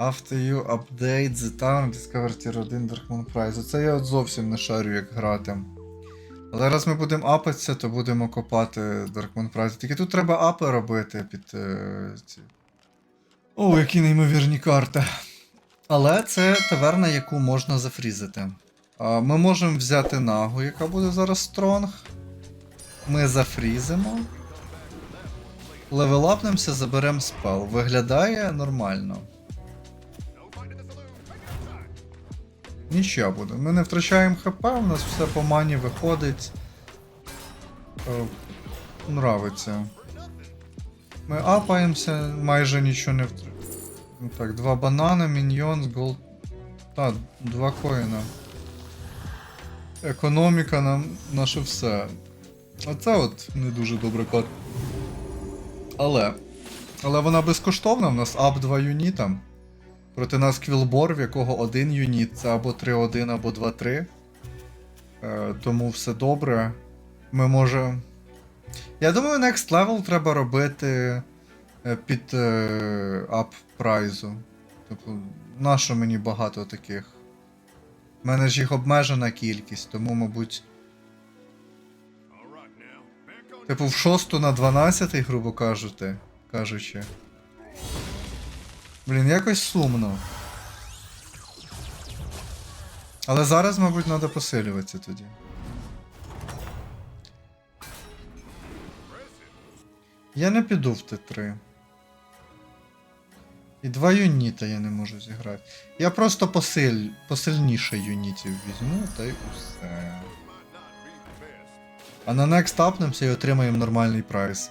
After you update the town Discover Tier 1 Darkmoon Prize. Оце я от зовсім не шарю, як грати. Але раз ми будемо апатися, то будемо копати Darkmoon Prize. Тільки тут треба апи робити під е, ці. О, які неймовірні карти. Але це таверна, яку можна зафрізити. А, Ми можемо взяти нагу, яка буде зараз стронг. Ми зафрізимо. Левелапнемося, заберемо спел. Виглядає нормально. Нічого буде. Ми не втрачаємо ХП, у нас все по мані виходить. Е, Нравиться. Ми апаємося, майже нічого не втрачаємо. Ну так, два банани, міньйон, голд. Та, два коїна. Економіка нам наше все. Оце от не дуже добра карта. Але. Але вона безкоштовна, в нас ап 2 юніта. Проти нас квілбор, в якого один юніт, це або 3-1, або 2-3. Е, тому все добре. Ми може. Я думаю, next level треба робити е, під е, ап прайзу. Тобто, нащо мені багато таких? У мене ж їх обмежена кількість, тому, мабуть. Типу в 6 на 12, грубо кажучи. кажучи. Блін, якось сумно. Але зараз, мабуть, треба посилюватися тоді. Я не піду в Т3. І два юніта я не можу зіграти. Я просто посиль... посильніше юнітів візьму, та й усе. А на next апнемося і отримаємо нормальний прайс.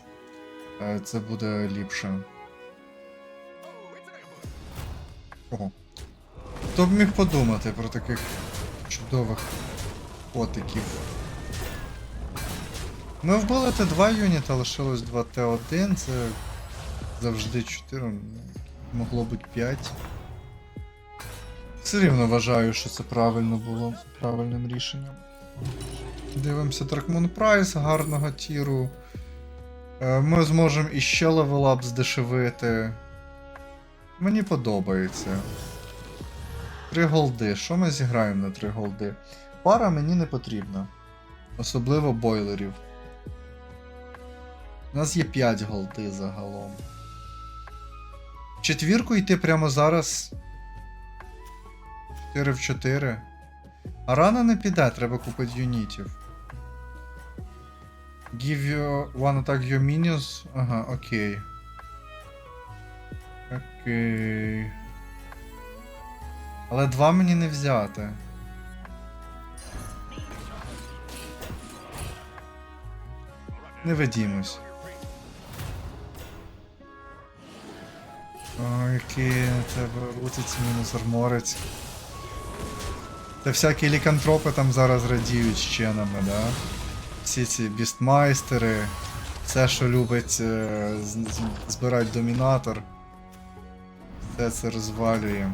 Е, Це буде ліпше. Ого. Хто б міг подумати про таких чудових котиків. Ми вбили Т2 юніта, лишилось 2 Т1, це завжди 4, могло бути 5. Все рівно вважаю, що це правильно було правильним рішенням. Дивимося Darkmoon Прайс гарного тіру. Е, Ми зможемо іще левелап здешевити. Мені подобається. Три голди. Що ми зіграємо на три голди? Пара мені не потрібна. Особливо бойлерів. У нас є 5 голди загалом. Четвірку йти прямо зараз. 4 в 4. А рано не піде, треба купити юнітів. Give you one attack your minions. Ага, окей. Окей. Але два мені не взяти. Не ведімось. О, який на тебе рутиться мінус арморець. Та всякі лікантропи там зараз радіють з ченами, да? Всі ці бістмайстери, все, що любить е, збирати домінатор. Все це розвалює.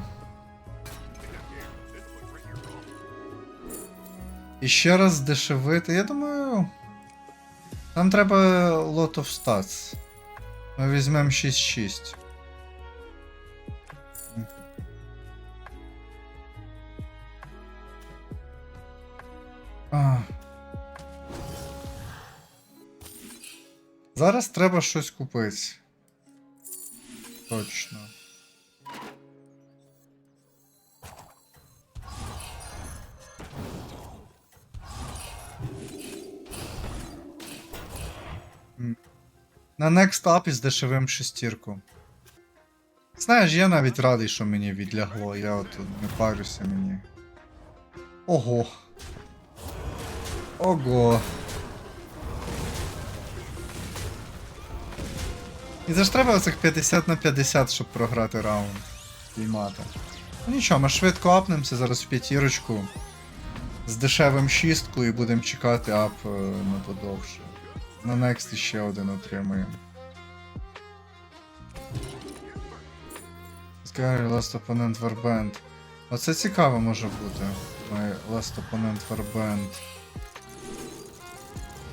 І ще раз здешевити. Я думаю. Нам треба lot of stats. Ми візьмемо 6-6. Зараз треба щось купити. Точно. На Next Up із дешевим шестірку. Знаєш, я навіть радий, що мені відлягло, я от не парюся мені. Ого. Ого. І це ж треба оцих 50 на 50, щоб програти раунд. Піймати. Ну нічого, ми швидко апнемося зараз в п'ятірочку. З дешевим шісткою і будемо чекати ап е, на подовше. На next ще один отримаємо. Scary Last Opponent Warband. Оце цікаво може бути. My Last Opponent Warband.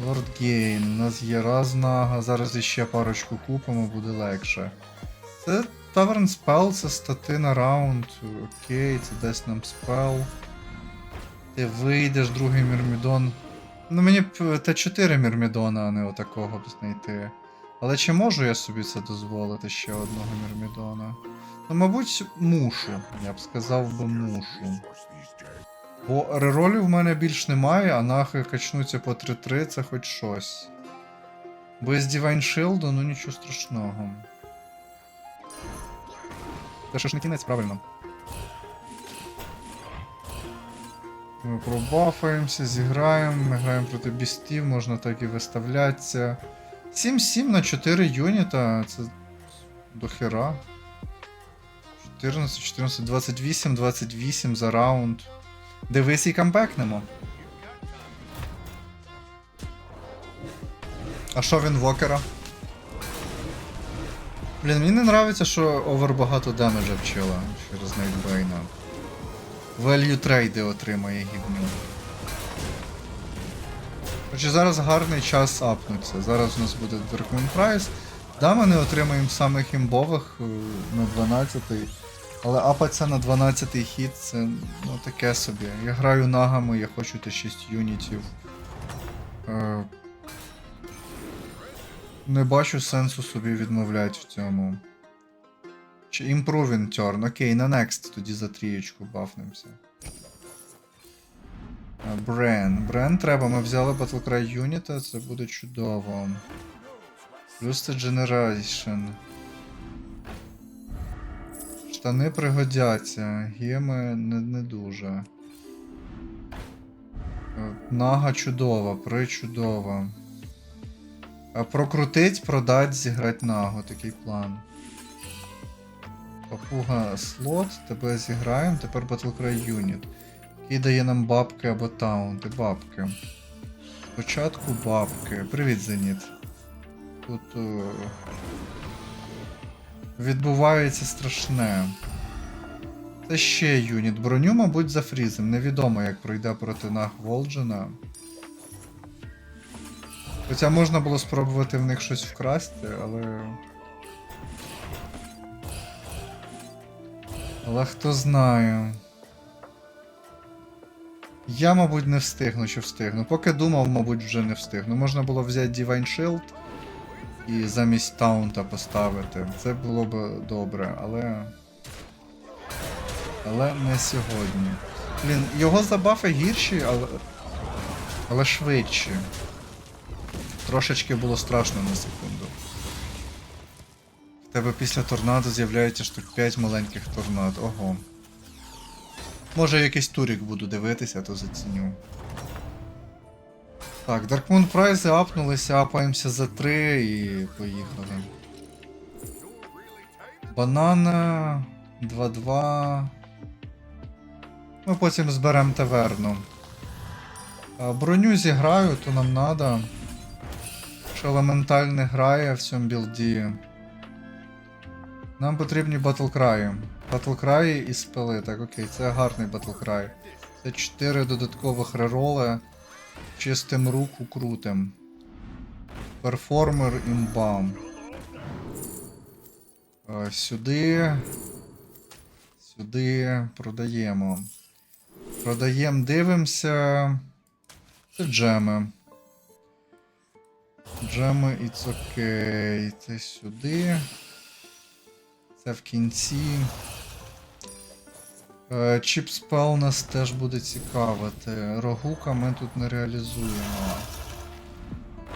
Lord Gain. У нас є раз нага, зараз іще парочку купимо, буде легше. Це Tavern Spell це стати на раунд. Окей, це дасть нам спел. Ти вийдеш, другий Мірмідон. Ну мені б е, Т4 Мірмідона, а не отакого б знайти. Але чи можу я собі це дозволити ще одного Мірмідона? Ну, мабуть, мушу. Я б сказав би мушу. Бо реролів в мене більш немає, а нахи качнуться по 3-3, це хоч щось. Без Divine Shield, ну нічого страшного. Це ж не кінець, правильно. Ми пробафаємося, зіграємо, ми граємо проти бістів, можна так і виставлятися. 7-7 на 4 юніта, це до хера. 14, 14, 28, 28 за раунд. Дивись і камбекнемо. А що він вокера? Блін, мені не нравиться, що овер багато демеджа вчила через Найтбейна. Value трейди отримає гівню. Хоча зараз гарний час апнуться. Зараз у нас буде Darkmoon Price. Да, ми не отримаємо самих імбових е, на 12-й. Але апаться на 12-й хід це ну таке собі. Я граю нагами, я хочу Т6 юнітів. Е, не бачу сенсу собі відмовляти в цьому. Чи Improving Turn. Окей, на Next тоді за трієчку бафнемося. Брен. Брен треба, ми взяли Battlecry юніта, це буде чудово. Плюс це Generation. Штани пригодяться, геми не, не дуже. Е, Нага чудова, причудова. Прокрутить, продать, зіграть нагу, такий план. Папуга слот, тебе зіграємо, тепер Battlecry юніт. Який дає нам бабки або таунти, бабки. Спочатку бабки. Привіт, Зеніт. Тут. Е... Відбувається страшне. Це ще юніт. Броню, мабуть, за фрізом. Невідомо, як пройде проти наг Волджена. Хоча можна було спробувати в них щось вкрасти, але. Але хто знає. Я, мабуть, не встигну чи встигну. Поки думав, мабуть, вже не встигну. Можна було взяти Divine Shield і замість таунта поставити. Це було б добре, але. Але не сьогодні. Блін, його забафи гірші, але. Але швидші. Трошечки було страшно на секунду. Тебе після торнадо з'являється штук 5 маленьких торнад. Ого. Може якийсь турік буду дивитися, то заціню. Так, Dark Moon Prize апнулися, апаємося за 3 і поїхали. Банана 2-2. Ми потім зберемо таверну. Броню зіграю, то нам надо. Що елементаль не грає в цьому білді. Нам потрібні батлкраї. Батлкраї і спели. Так, окей, це гарний батлкрай. Це 4 додаткових рероли. Чистим руку крутим. Перформер імбам. Е, Сюди. Сюди продаємо. Продаємо, дивимося. Це джеми. Джеми it's окей. Це сюди. Це в кінці. Е, Чіп нас теж буде цікавити. Рогука ми тут не реалізуємо.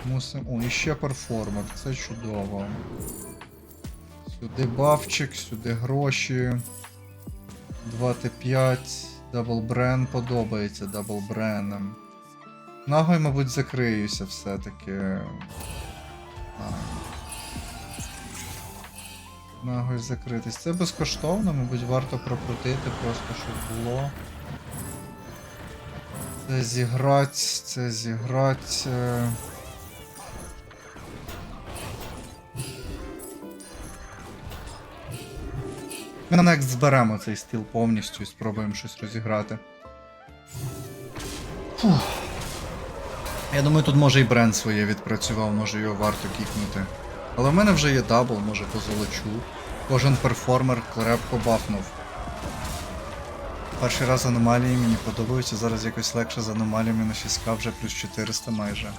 Мусимо. О, і ще перформер, це чудово. Сюди бафчик, сюди гроші. 2Т5. Даблбрен подобається даблбреном. Нагой, мабуть, закриюся все-таки. А. Закритись. Це безкоштовно, мабуть, варто прокрутити просто, щоб було. Це зіграть, це зіграть. е. Ми на Next зберемо цей стіл повністю і спробуємо щось розіграти. Фух. Я думаю, тут може і бренд своє відпрацював, може його варто кікнути. Але в мене вже є дабл, може позолочу. Кожен перформер крепко бафнув. Перший раз аномалії мені подобаються, зараз якось легше з аномаліями на 6к вже плюс 400 майже.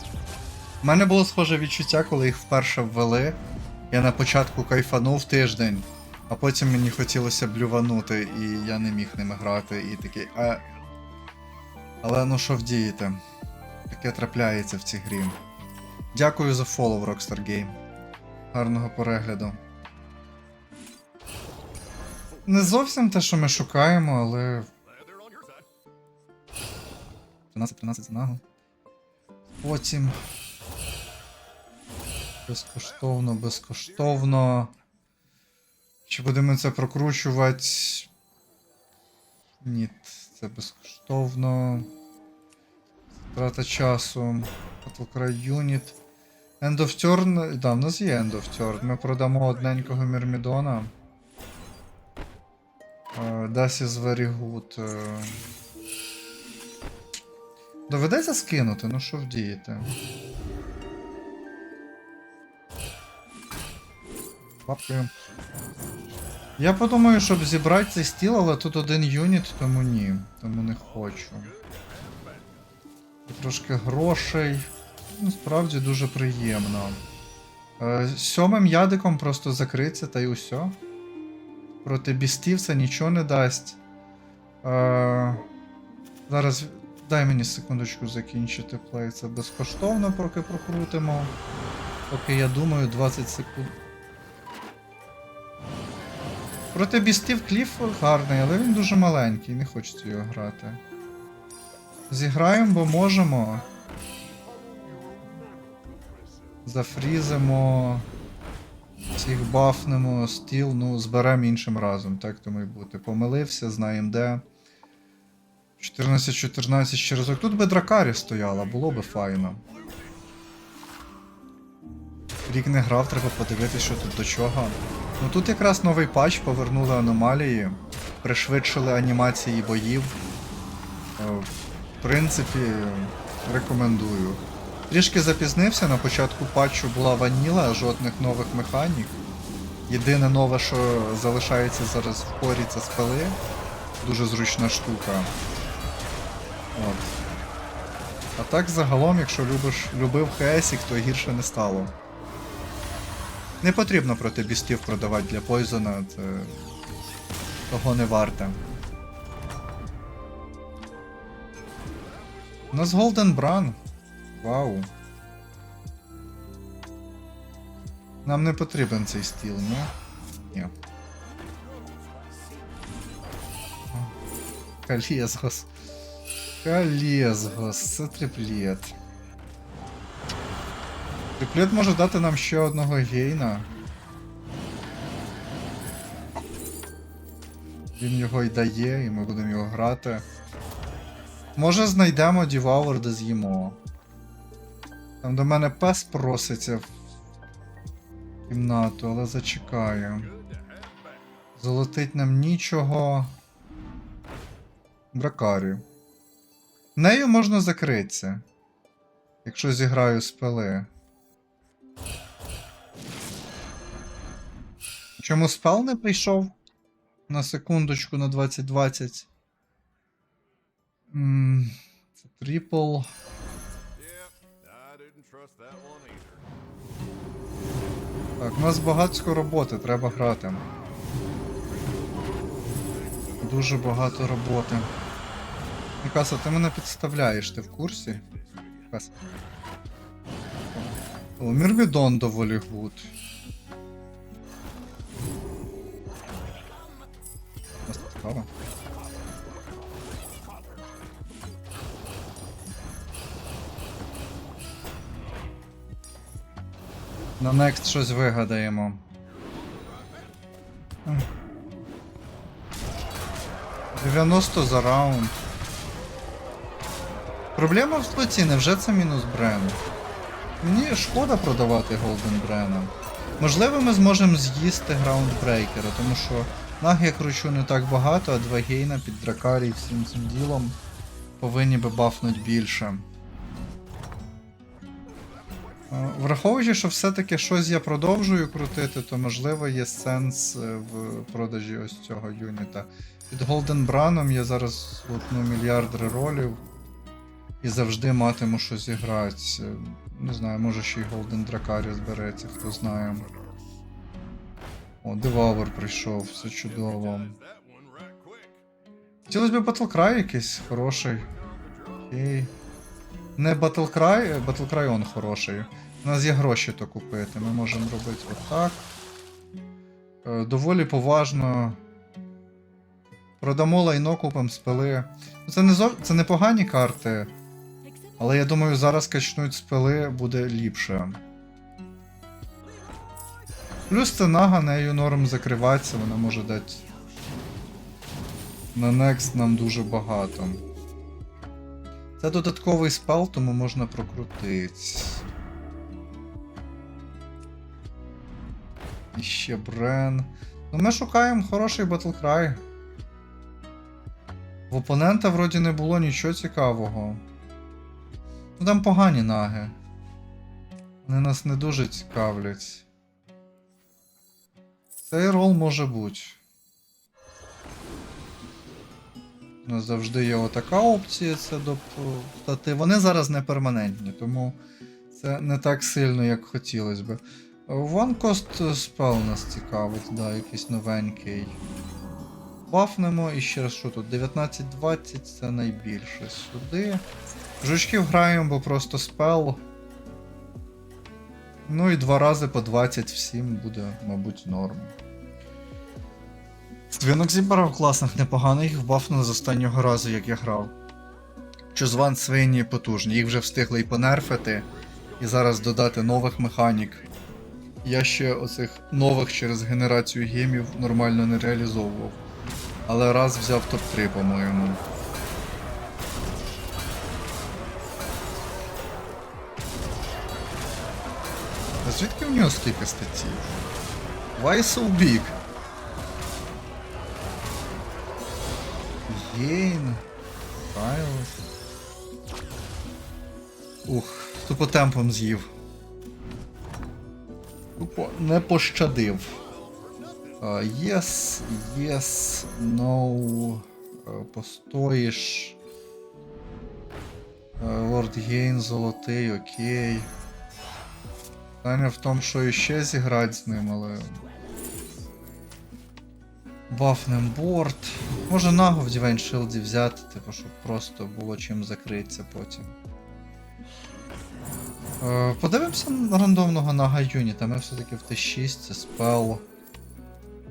У мене було схоже відчуття, коли їх вперше ввели. Я на початку кайфанув тиждень, а потім мені хотілося блюванути, і я не міг ними грати, і такий. А... Але ну що вдієте? Таке трапляється в цій грі. Дякую за фоллоw, Rockstar Game. Гарного перегляду. Не зовсім те, що ми шукаємо, але. 13-13 за нагу. Потім. Безкоштовно, безкоштовно. Чи будемо це прокручувати? Ні, це безкоштовно. Трата часу. Battle Cry Unit. End of Turn. Да, в нас є End of Turn. Ми продамо одненького Мірмідона. Uh, Das is very good. Е, Доведеться скинути, ну що вдієте? Бабки. Я подумаю, щоб зібрати цей стіл, але тут один юніт, тому ні. Тому не хочу. Трошки грошей. Ну, справді дуже приємно. Е, сьомим ядиком просто закриться та й усе. Проти бістів це нічого не дасть. Е, зараз дай мені секундочку закінчити плей. Це безкоштовно, поки прокрутимо. Поки я думаю, 20 секунд. Проти бістів кліф гарний, але він дуже маленький, не хочеться його грати. Зіграємо, бо можемо. Зафрізимо. Всіх бафнемо, стіл, ну, зберемо іншим разом, так тому і бути. Помилився, знаємо де. 14-14 ще разок. Тут би дракарі стояла, було би файно. Рік не грав, треба подивитися, що тут до чого. Ну тут якраз новий патч, повернули аномалії, пришвидшили анімації боїв. Е, В принципі, рекомендую. Трішки запізнився, на початку патчу була ваніла, жодних нових механік. Єдине нове, що залишається зараз в порі, це спели. Дуже зручна штука. От. А так загалом, якщо любиш, любив ХСік, то гірше не стало. Не потрібно проти бістів продавати для Пойзона, це того не варте. У нас Golden Brun. Вау. Нам не потрібен цей стіл, ні? Ні. Калєзгос. Калєзгос, це триплет. Триплет може дати нам ще одного гейна. Він його й дає, і ми будемо його грати. Може знайдемо Діваур, де з'їмо. Там до мене пес проситься в кімнату, але зачекаю. Золотить нам нічого. Дракарі. Нею можна закритися. Якщо зіграю спели. Чому спел не прийшов? На секундочку на 2020. М, Це трипл. Так, у нас багатсько роботи, треба грати. Дуже багато роботи. Мікаса, ти мене підставляєш, ти в курсі? Мікаса. О, Мірмідон доволі гуд. У нас тут справа. На next щось вигадаємо. М. 90 за раунд. Проблема в слоті, невже це мінус бренд? Мені шкода продавати Голден Брена. Можливо, ми зможемо з'їсти граундбрейкера, тому що наг я кручу не так багато, а два гейна під дракарі всім цим ділом повинні би бафнуть більше. Е, Враховуючи, що все-таки щось я продовжую крутити, то можливо є сенс е, в продажі ось цього юніта. Під Golden Браном я зараз лутну мільярд реролів і завжди матиму що зіграти. Е, Не знаю, може ще й Golden Дракарі збереться, хто знає. О, Девавр прийшов, все чудово. Хотілося б Battlecry якийсь хороший. Окей. Не Battlecry, Battlecry он хороший. У нас є гроші то купити. Ми можемо робити отак. Е, Доволі поважно. Продамо лайно, купимо спили. Це не зов... це непогані карти, але я думаю, зараз качнуть спили буде ліпше. Плюс це нага, нею норм закриватися, вона може дати на Next нам дуже багато. Це додатковий спел, тому можна прокрутити. І ще Брен. Ну ми шукаємо хороший Battlecry. В опонента вроді не було нічого цікавого. Ну там погані наги. Вони нас не дуже цікавлять. Цей рол може бути. У нас завжди є отака опція, це до стати. Вони зараз не перманентні, тому це не так сильно, як хотілося би. One Cost Spell нас цікавить, да, якийсь новенький. Бафнемо і ще раз що тут? 19-20 це найбільше. Сюди. Жучків граємо, бо просто спел. Ну і два рази по 20 всім буде, мабуть, норм. Свинок зібрав класних, непоганих, їх з останнього разу, як я грав. Чозван свині потужні, їх вже встигли і понерфити, і зараз додати нових механік. Я ще оцих нових через генерацію гемів нормально не реалізовував. Але раз взяв топ-3, по-моєму. А звідки в нього стільки статтів? Why so big? Гейн. Файлс. Ух, тупо темпом з'їв. Тупо не пощадив. Uh, no. Uh, постоїш. Лорд Гейн золотий, окей. Питання в тому, що іще зіграти з ним, але. Бафнем борт. Може нагу в Divine Shield взяти, типу, щоб просто було чим закритися потім. Е, подивимося на рандомного нага юніта. Ми все-таки в Т6, це спел.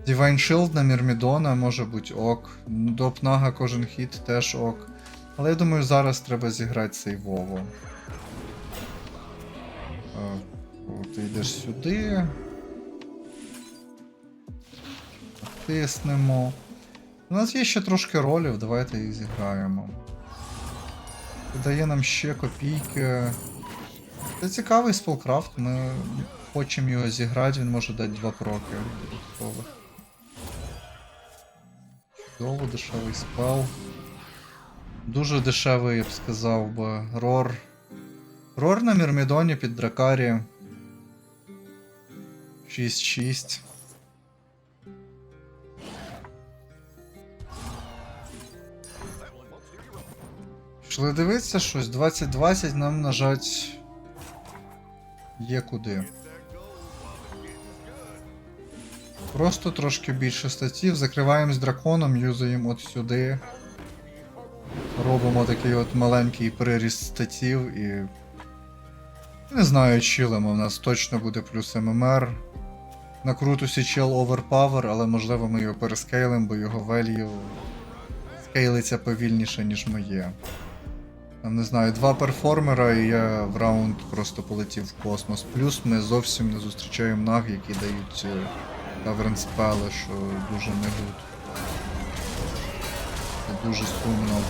Divine Shield на Мірмідона може бути ок. Доп нага кожен хід теж ок. Але я думаю, зараз треба зіграти цей Вову. Е, Ти йдеш сюди. Тиснемо. У нас є ще трошки ролів, давайте їх зіграємо. Дає нам ще копійки. Це цікавий спелкрафт, ми хочемо його зіграти, він може дати два кроки додаткових. Чудово, дешевий спел. Дуже дешевий, я б сказав би. Рор. Рор на Мірмідоні під Дракарі. 6-6. Пішли дивитися щось. 2020 нам нажать. Є куди. Просто трошки більше статів. Закриваємо з драконом, юзаємо от сюди. Робимо такий от маленький приріст статів і. Не знаю, чилимо, у нас точно буде плюс ММР. На Крутусі чел оверпавер, але можливо ми його перескейлимо, бо його value скейлиться повільніше, ніж моє. Там, не знаю, два перформера, і я в раунд просто полетів в космос. Плюс ми зовсім не зустрічаємо наг, які дають таверн спели, що дуже не гуд. Це дуже сумно.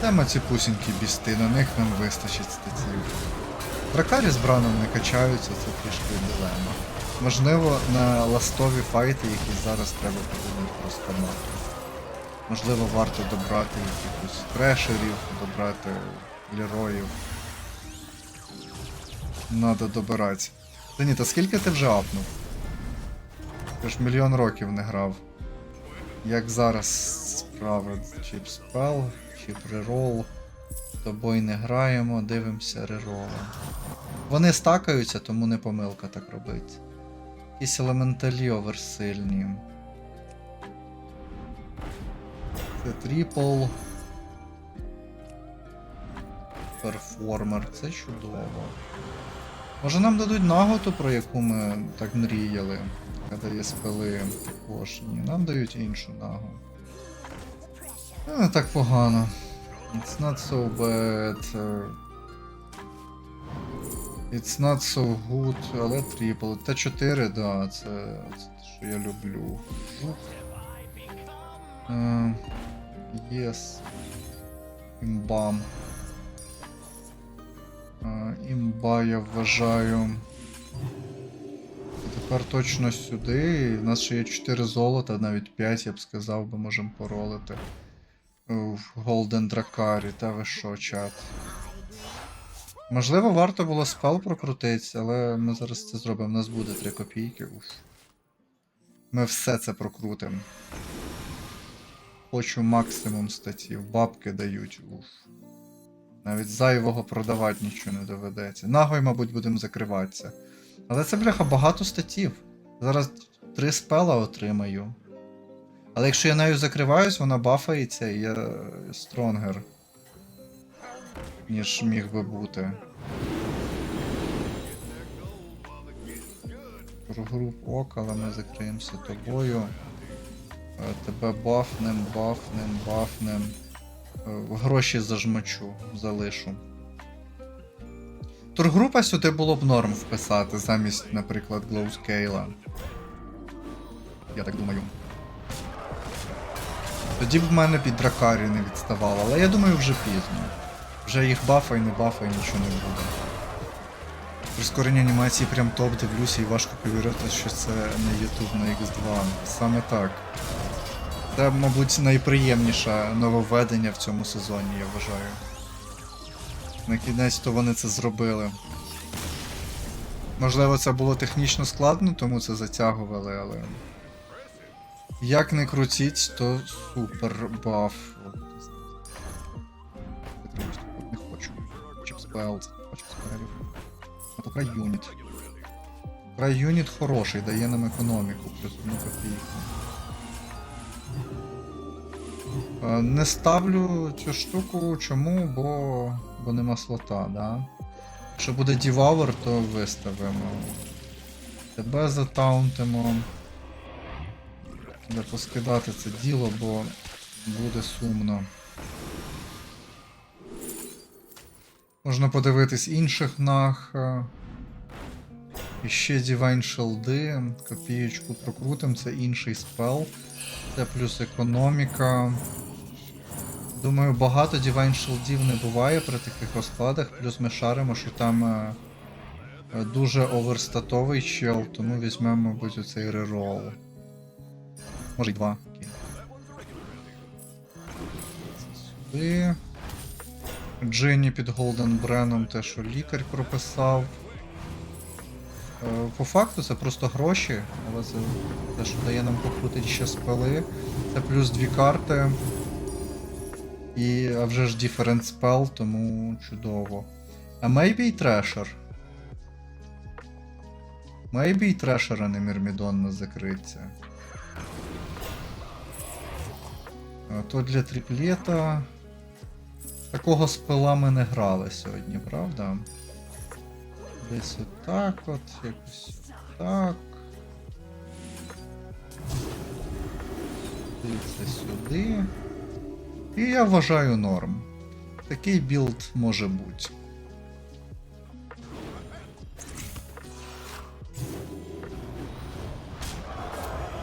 Тема ці пусінькі бісти, на них нам вистачить статів. Дракарі з браном не качаються, це трішки дилема. Можливо, на ластові файти, які зараз треба подумати просто мати. Можливо, варто добрати якихось трешерів, добрати героїв. Надо добирати. Зеніта, скільки ти вже апнув? Ти ж мільйон років не грав. Як зараз справи? Б спел, б рерол. Тобою не граємо, дивимося реролом. Вони стакаються, тому не помилка так робити. Якісь елементалі оверсильні. Це трипл. Перформер, це чудово. Може нам дадуть наготу, про яку ми так мріяли, коли є спели кожні. Нам дають іншу нагу. Це не так погано. It's not so bad. uh, It's not so good, але трипл. Т4, да, це, це те, що я люблю. Жук. Yes. Імбам. Імба, я вважаю. Тепер точно сюди. У нас ще є 4 золота, навіть 5, я б сказав, би можемо поролити. В Golden Дракарі, та ви що, чат. Можливо, варто було спел прокрутити, але ми зараз це зробимо. У нас буде 3 копійки. Уф. Ми все це прокрутимо. Хочу максимум статів. Бабки дають. Уф. Навіть зайвого продавати нічого не доведеться. Нагой, мабуть, будемо закриватися. Але це, бляха, багато статів. Зараз три спела отримаю. Але якщо я нею закриваюсь, вона бафається і я стронгер. Ніж міг би бути. Про груп ок, але ми закриємося тобою. Тебе бафнем, бафнем, бафнем. Е, Гроші зажмачу, залишу. Тургрупа сюди було б норм вписати замість, наприклад, Glowscale. Я так думаю. Тоді б в мене під дракарі не відставало, але я думаю вже пізно. Вже їх бафай, не бафай, нічого не буде. Прискорення анімації прям топ дивлюся і важко повірити, що це не YouTube на X2. Саме так. Це, мабуть, найприємніше нововведення в цьому сезоні, я вважаю. На кінець то вони це зробили. Можливо, це було технічно складно, тому це затягували, але. Як не крутіть, то супер баф. Не хочу. Хочу спел, хочу спелів. А то край юніт. Край юніт хороший, дає нам економіку, плюс одну копійку. Е, Не ставлю цю штуку, чому? Бо, бо нема слота, да? Якщо буде Devour, то виставимо. Тебе затаунтимо. Треба поскидати це діло, бо буде сумно. Можна подивитись інших наг. е, І ще Divine Shield, копієчку прокрутим, це інший спел. Це плюс економіка. Думаю, багато Divine Shieldів не буває при таких розкладах, плюс ми шаримо, що там е, е, дуже оверстатовий чел, тому візьмемо, мабуть, оцей рерол. Може й два. Сюди. Джинні під Голден Бреном те, що лікар прописав. Е, По факту це просто гроші, але це те, що дає нам покрутити ще спели. Це плюс дві карти. І а вже ж Different Spell, тому чудово. А maybe і Трешер. Maybe і Трешер, а не Мірмідон нас закриться. А то для триплета. Такого спела ми не грали сьогодні, правда? Десь отак от, якось так. Дивіться сюди. І я вважаю норм. Такий білд може бути.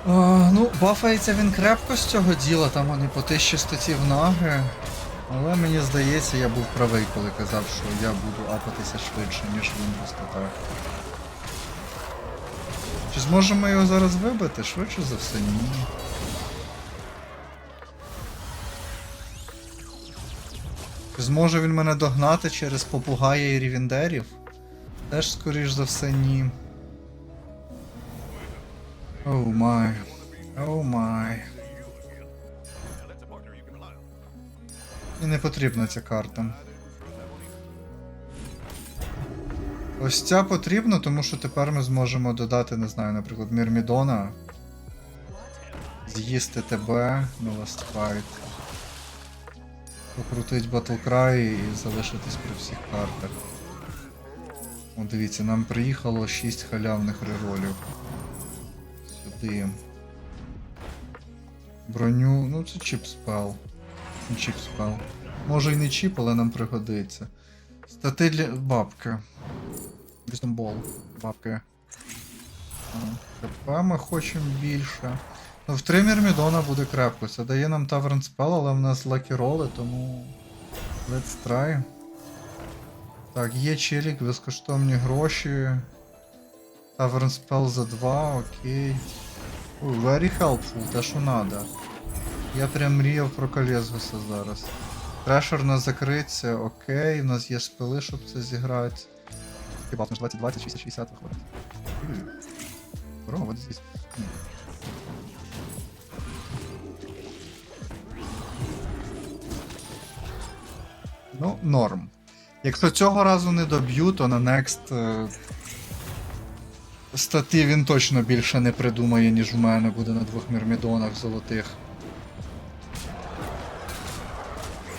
А, ну, бафається він крепко з цього діла, там вони по 1000 статів наги. Але мені здається, я був правий, коли казав, що я буду апатися швидше, ніж він просто так. Чи зможемо його зараз вибити? Швидше за все, ні. Зможе він мене догнати через попугая і рівіндерів? Теж, скоріш за все, ні. Оу май. Оу май. І не потрібна ця карта. Ось ця потрібна, тому що тепер ми зможемо додати, не знаю, наприклад, Мірмідона. З'їсти тебе на Fight. Покрутить Battlecry і залишитись при всіх картах. О, дивіться, нам приїхало 6 халявних реролів. Сюди. Броню. Ну це чіп спел. Ну, Чіп спел. Може і не чіп, але нам пригодиться. Стати для. бабки. Віздомбол. Бабки. ХП ми хочемо більше. Ну, в 3 Мірмідона буде крепко. Це дає нам Таверн спел, але в нас лакі роли, тому. Let's try. Так, є челік, безкоштовні гроші. Таверн спел за 2, окей. Ой, very helpful, те, що надо. Я прям мріяв про Колезгуса зараз. Трешер у нас закриться, окей, у нас є спили, щоб це зіграти. Хіба наш 20, 20, 60, 60 виходить. Здесь. Ну, норм. Якщо цього разу не доб'ю, то на next е, статті він точно більше не придумає, ніж в мене буде на двох мірмідонах золотих.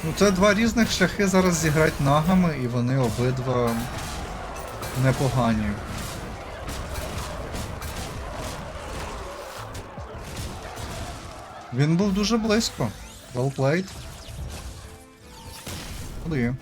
Ну, це два різних шляхи зараз зіграти нагами, і вони обидва непогані. Він був дуже близько. Well played. Куди?